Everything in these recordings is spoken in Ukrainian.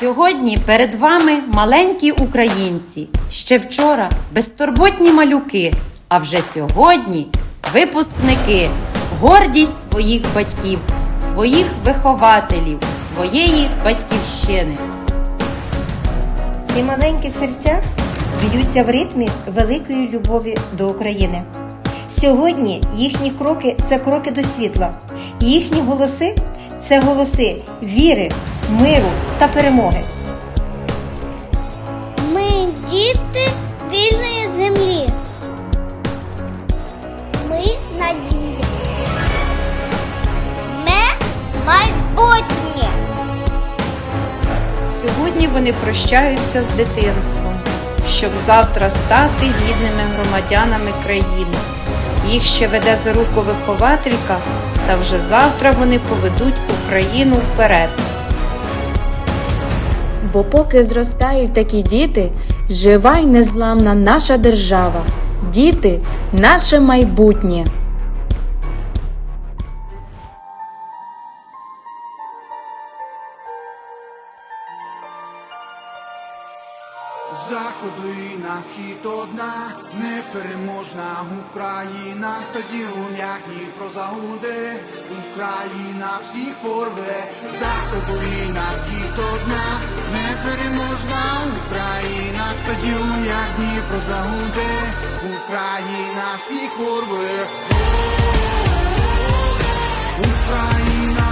Сьогодні перед вами маленькі українці. Ще вчора безтурботні малюки, а вже сьогодні випускники, гордість своїх батьків, своїх вихователів, своєї батьківщини. Ці маленькі серця б'ються в ритмі великої любові до України. Сьогодні їхні кроки це кроки до світла. Їхні голоси це голоси віри, миру та перемоги. Ми діти вільної землі. Ми надія. Ми майбутнє. Сьогодні вони прощаються з дитинством, щоб завтра стати гідними громадянами країни. Їх ще веде за руку вихователька, та вже завтра вони поведуть Україну вперед. Бо поки зростають такі діти, жива й незламна наша держава. Діти наше майбутнє. Заходу і на схід одна непереможна Україна, стадіон, як Дніпро загуде, Україна всіх порве, Заходу і на схід одна непереможна Україна, стадіон, як Дніпро загуде, Україна всіх порве. Україна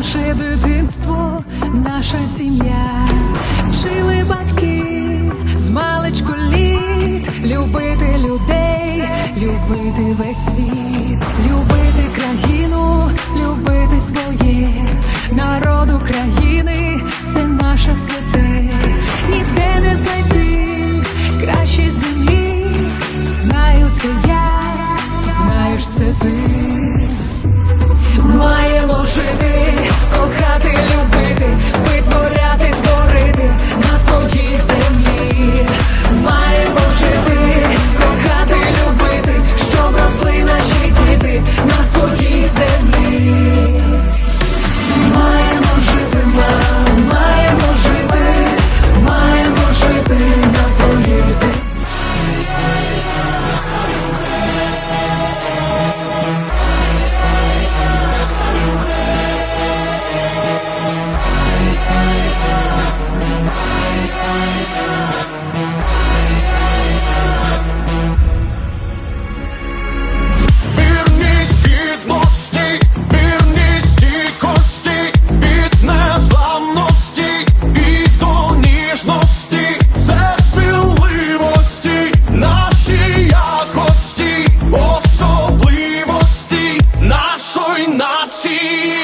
наше дитинство, наша сім'я, вчили батьки з маличку літ, любити людей, любити весь світ, любити країну, любити своє, народ знаєш кохати кохати sorry Nazi.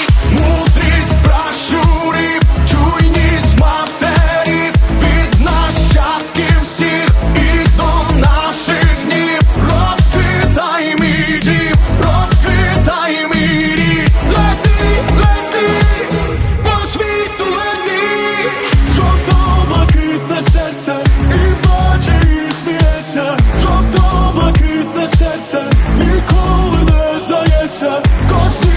Cause